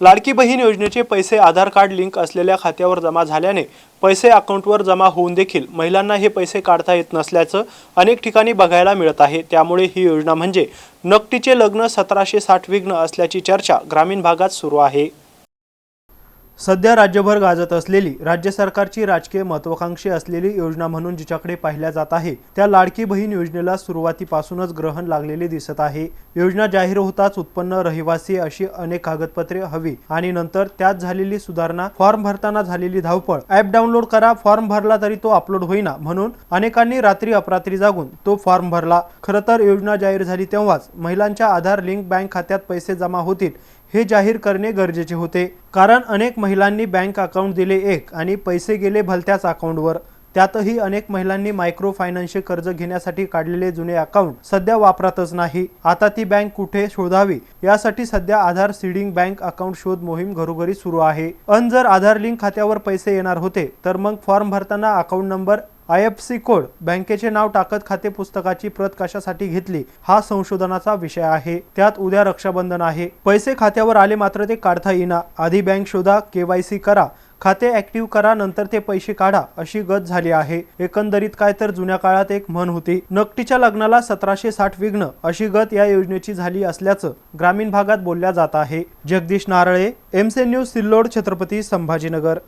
लाडकी बहीण योजनेचे पैसे आधार card link असलेल्या खात्यावर जमा झाल्याने पैसे अकाउंटवर जमा होऊन देखील महिलांना हे पैसे काढता येत नसल्याचं अनेक ठिकाणी बघायला मिळत आहे. त्यामुळे ही योजना म्हणजे नकटीचे लग्न सतराशे साठ विघ्न असल्याची चर्चा ग्रामीण भागात सुरू आहे. सध्या राज्यभर गाजत असलेली राज्य सरकारची राजकीय महत्वाकांक्षी असलेली योजना म्हणून जिच्याकडे पाहिल्या जात आहे त्या लाडकी बहीण योजनेला सुरुवातीपासूनच ग्रहण लागलेले दिसत आहे. योजना जाहीर होताच उत्पन्न रहिवासी अशी अनेक कागदपत्रे हवी आणि नंतर त्यात झालेली सुधारणा फॉर्म भरताना झालेली धावपळ. ऍप डाउनलोड करा फॉर्म भरला तरी तो अपलोड होईना म्हणून अनेकांनी रात्री अपरात्री जागून तो फॉर्म भरला. खरं तर योजना जाहीर झाली तेव्हाच महिलांच्या आधार लिंक बँक खात्यात पैसे जमा होतील हे जाहीर करणे गरजेचे होते. कारण अनेक महिलांनी बँक अकाउंट दिले एक आणि पैसे गेले भलत्याच अकाउंटवर. त्यातही अनेक महिलांनी मायक्रो फायनान्सचे कर्ज घेण्यासाठी काढलेले जुने अकाउंट सध्या वापरातच नाही. आता ती बँक कुठे शोधावी? यासाठी सध्या आधार सीडिंग बँक अकाउंट शोध मोहीम घरोघरी सुरू आहे. अन जर आधार लिंक खात्यावर पैसे येणार होते तर मग फॉर्म भरताना account number I F C code बँकेचे नाव टाकत खाते पुस्तकाची प्रत कशासाठी घेतली हा संशोधनाचा विषय आहे. त्यात उद्या रक्षाबंधन आहे. पैसे खात्यावर आले मात्र ते काढता येईना. आधी बँक शोधा केवायसी करा. खाते ऍक्टिव्ह करा नंतर ते पैसे काढा अशी गत झाली आहे. एकंदरीत काय तर जुन्या काळात एक म्हण होती नकटीच्या लग्नाला सतराशे साठ विघ्न अशी गत या योजनेची झाली असल्याचं ग्रामीण भागात बोलल्या जात आहे. जगदीश नारळे एमसे न्यूज सिल्लोड छत्रपती संभाजीनगर.